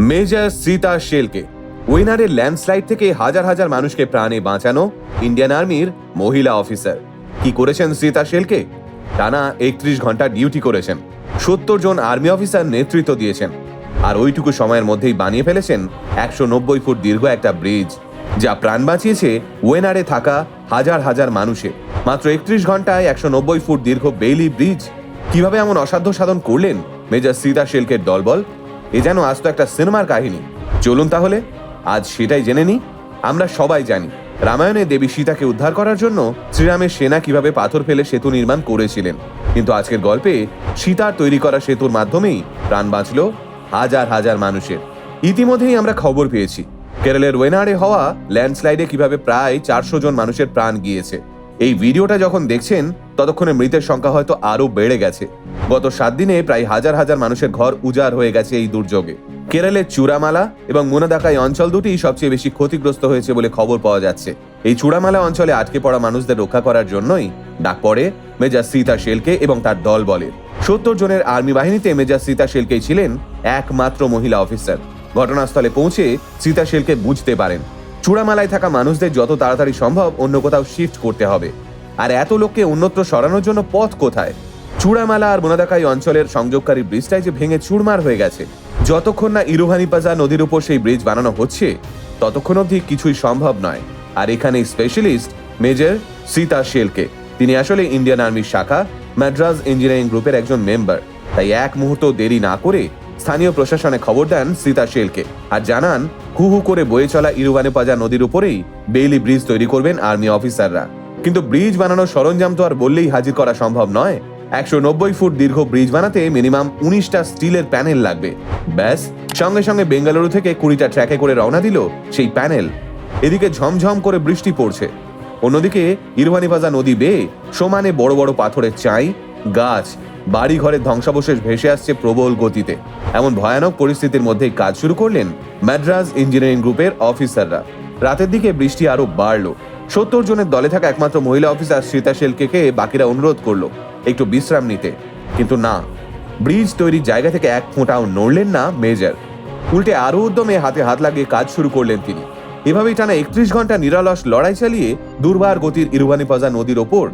Major Sita শেলকে উইনারের landslide থেকে হাজার হাজার মানুষকে প্রাণে বাঁচানো ইন্ডিয়ান আর্মির মহিলা অফিসার। কি করেছেন সীতা শেলকে টানা একত্রিশ ঘণ্টা ডিউটি করেছেন। সত্তর জন আর্মি অফিসার নেতৃত্ব দিয়েছেন। আর ওইটুকু সময়ের মধ্যেই বানিয়ে ফেলেছেন একশো নব্বই ফুট দীর্ঘ একটা ব্রিজ, যা প্রাণ বাঁচিয়েছে ওয়েনারে থাকা হাজার হাজার মানুষের মাত্র একত্রিশ ঘন্টায় একশো নব্বই ফুট দীর্ঘ বেইলি ব্রিজ। কীভাবে এমন অসাধ্য সাধন করলেন মেজর সীতা শেলকের দলবল? এ যেন আজ তো একটা সিনেমার কাহিনী। চলুন তাহলে, আজ সেটাই জেনে নি আমরা সবাই জানি, রামায়ণে দেবী সীতাকে উদ্ধার করার জন্য শ্রীরামের সেনা কীভাবে পাথর ফেলে সেতু নির্মাণ করেছিলেন। কিন্তু আজকের গল্পে সীতার তৈরি করা সেতুর মাধ্যমেই প্রাণ বাঁচল হাজার হাজার মানুষের। ইতিমধ্যেই আমরা খবর পেয়েছি, কেরলের ওয়েনারে হওয়া ল্যান্ডস্লাইডে কীভাবে প্রায় চারশো জন মানুষের প্রাণ গিয়েছে। এই ভিডিওটা যখন দেখছেন ততক্ষণে মৃতের সংখ্যা হয়তো আরও বেড়ে গেছে। গত সাত দিনে প্রায় হাজার হাজার মানুষের ঘর উজাড় হয়ে গেছে এই দুর্যোগে। কেরলের চূড়ামালা এবং মুনাদাকাই অঞ্চল দুটি সবচেয়ে বেশি ক্ষতিগ্রস্ত হয়েছে বলে খবর পাওয়া যাচ্ছে। এই চূড়ামালা অঞ্চলে আটকে পড়া মানুষদের রক্ষা করার জন্যই ডাক পড়ে মেজর সীতা শেলকে এবং তার দল বলের। সত্তর জনের আর্মি বাহিনীতে মেজর সীতা শেলকেই ছিলেন একমাত্র মহিলা অফিসার। ঘটনাস্থলে পৌঁছে সীতা শেলকে বুঝতে পারেন। চূড়ামালায় থাকা মানুষদের যত তাড়াতাড়ি সম্ভব অন্য কোথাও শিফট করতে হবে। আর এত লোককে অন্যত্র সরানোর জন্য পথ কোথায়? চূড়ামালা আর মোনাদাকাই অঞ্চলের সংযোগকারী ব্রিজটাই যে ভেঙে চুরমার হয়ে গেছে। যতক্ষণ না ইরুভানিপাজা নদীর উপর সেই ব্রিজ বানানো হচ্ছে, ততক্ষণ অবধি কিছুই সম্ভব নয়। আর এখানে স্পেশালিস্ট মেজর সীতা শেলকে তিনি আসলে ইন্ডিয়ান আর্মির শাখা ম্যাড্রাস ইঞ্জিনিয়ারিং গ্রুপের একজন মেম্বার তাই এক মুহূর্ত দেরি না করে স্থানীয় প্রশাসনে খবর দেন সীতা শেলকে আর জানান, হু হু করে বয়ে চলা ইরুভানিপাজা নদীর উপরেই বেইলি ব্রিজ তৈরি করবেন আর্মি অফিসাররা কিন্তু ব্রিজ বানানোর সরঞ্জাম তো আর বললেই হাজির করা সম্ভব নয়। একশো নব্বই ফুট দীর্ঘ ব্রিজ বানাতে মিনিমাম উনিশটা স্টিলের প্যানেল লাগবে। ব্যাস, সঙ্গে সঙ্গে বেঙ্গালুরু থেকে কুড়িটা ট্র্যাকে করে রওনা দিল সেই প্যানেল। এদিকে ঝমঝম করে বৃষ্টি পড়ছে। অন্যদিকে ইরভানিভাজা নদী বেয়ে সমানে বড় বড় পাথরের চাই, গাছ বাড়ি ঘরের ধ্বংসাবশেষ ভেসে আসছে প্রবল গতিতে। এমন ভয়ানক পরিস্থিতির মধ্যেই কাজ শুরু করলেন ম্যাড্রাস ইঞ্জিনিয়ারিং গ্রুপের অফিসাররা। রাতের দিকে বৃষ্টি আরও বাড়লো। সত্তর জনের দলে থাকা একমাত্র মহিলা অফিসার শ্রীতা শেলকে খেয়ে বাকিরা অনুরোধ করল, একটু বিশ্রাম নিতে। কিন্তু না, ব্রিজ তৈরির জায়গা থেকে এক ফোঁটাও নড়লেন না মেজর। উল্টে আরও উদ্যমে হাতে হাত লাগিয়ে কাজ শুরু করলেন তিনি। এভাবেই টানা একত্রিশ ঘণ্টা নিরলস লড়াই চালিয়ে দুর্বার গতির ইরুভানিপাজা নদীর ওপর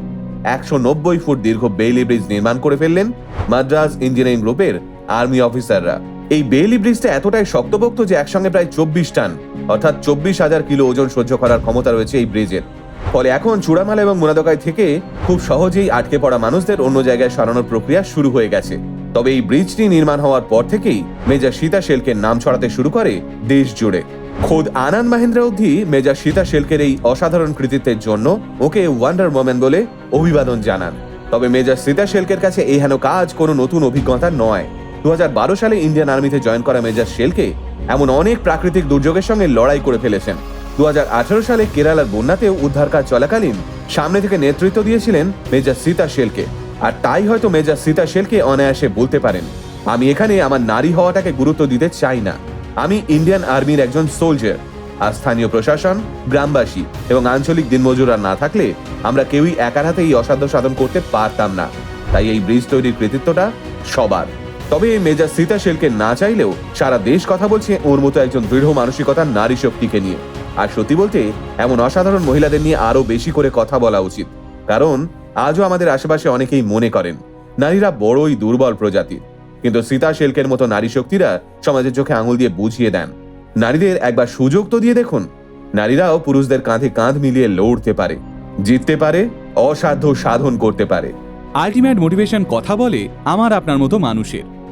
একশো নব্বই ফুট দীর্ঘ বেইলি ব্রিজ নির্মাণ করে ফেললেন মাদ্রাজ ইঞ্জিনিয়ারিং গ্রুপের আর্মি অফিসাররা। এই বেইলি ব্রিজটা এতটাই শক্তপোক্ত যে একসঙ্গে প্রায় চব্বিশ টান। অর্থাৎ চব্বিশ হাজার কিলো ওজন সহ্য করার ক্ষমতা রয়েছে এই ব্রিজের। ফলে এখন চূড়ামালা এবং মুনাদকায় থেকে খুব সহজেই আটকে পড়া মানুষদের অন্য জায়গায় সরানোর প্রক্রিয়া শুরু হয়ে গেছে। তবে এই ব্রিজটি নির্মাণ হওয়ার পর থেকেই মেজর সীতা শেলকে নাম ছড়াতে শুরু করে দেশ জুড়ে। খোদ আনন্দ মাহেন্দ্র অবধি মেজর সীতা শেলকের এই অসাধারণ কৃতিত্বের জন্য ওকে ওয়ান্ডার মোমেন বলে অভিবাদন জানান। তবে মেজর সীতা শেলকের কাছে এই হেন কাজ কোনো নতুন অভিজ্ঞতা নয়। দু হাজার বারো সালে ইন্ডিয়ান আর্মিতে জয়েন করা মেজর শেলকে এমন অনেক প্রাকৃতিক দুর্যোগের সঙ্গে লড়াই করে ফেলেছেন। দু হাজার আঠারো সালে কেরালার বন্যাতেও উদ্ধার কাজ চলাকালীন সামনে থেকে নেতৃত্ব দিয়েছিলেন মেজর সীতা শেলকে। আর তাই হয়তো মেজর সীতা শেলকে অনায়াসে বলতে পারেন, আমি এখানে আমার নারী হওয়াটাকে গুরুত্ব দিতে চাই না। আমি ইন্ডিয়ান আর্মির একজন সোলজার, আর স্থানীয় প্রশাসন, গ্রামবাসী এবং আঞ্চলিক দিনমজুরা না থাকলে আমরা কেউই একার হাতে এই অসাধ্য সাধন করতে পারতাম না। তাই এই ব্রিজ তৈরির কৃতিত্বটা সবার। তবে মেজর সীতা শেলকে না চাইলেও সারা দেশ কথা বলছে ওর মতো একজন দৃঢ় মানসিকতার নারী শক্তিকে নিয়ে। আর সত্যি বলতে, এমন অসাধারণ মহিলাদের নিয়ে আরও বেশি করে কথা বলা উচিত। কারণ, আজও আমাদের আশেপাশে অনেকেই মনে করেন, নারীরা বড়ই দুর্বল প্রজাতির। কিন্তু সীতা শেলকের মতো নারী শক্তিরা সমাজের চোখে আঙুল দিয়ে বুঝিয়ে দেন। নারীদের একবার সুযোগ তো দিয়ে দেখুন, নারীরাও পুরুষদের কাঁধে কাঁধ মিলিয়ে লড়তে পারে, জিততে পারে, অসাধ্য সাধন করতে পারে। আলটিমেট মোটিভেশন কথা বলে আমার আপনার মতো মানুষের।